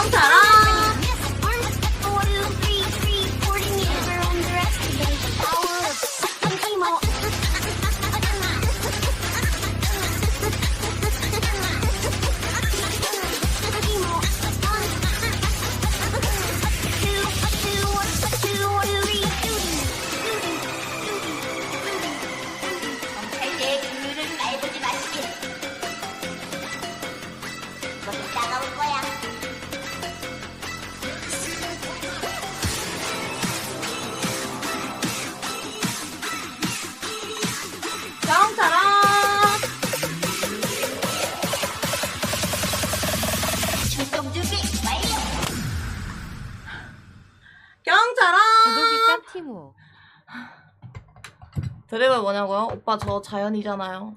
따롱따롱 검찰대의 티모 드랩을 뭐냐고요? 오빠 저 자연이잖아요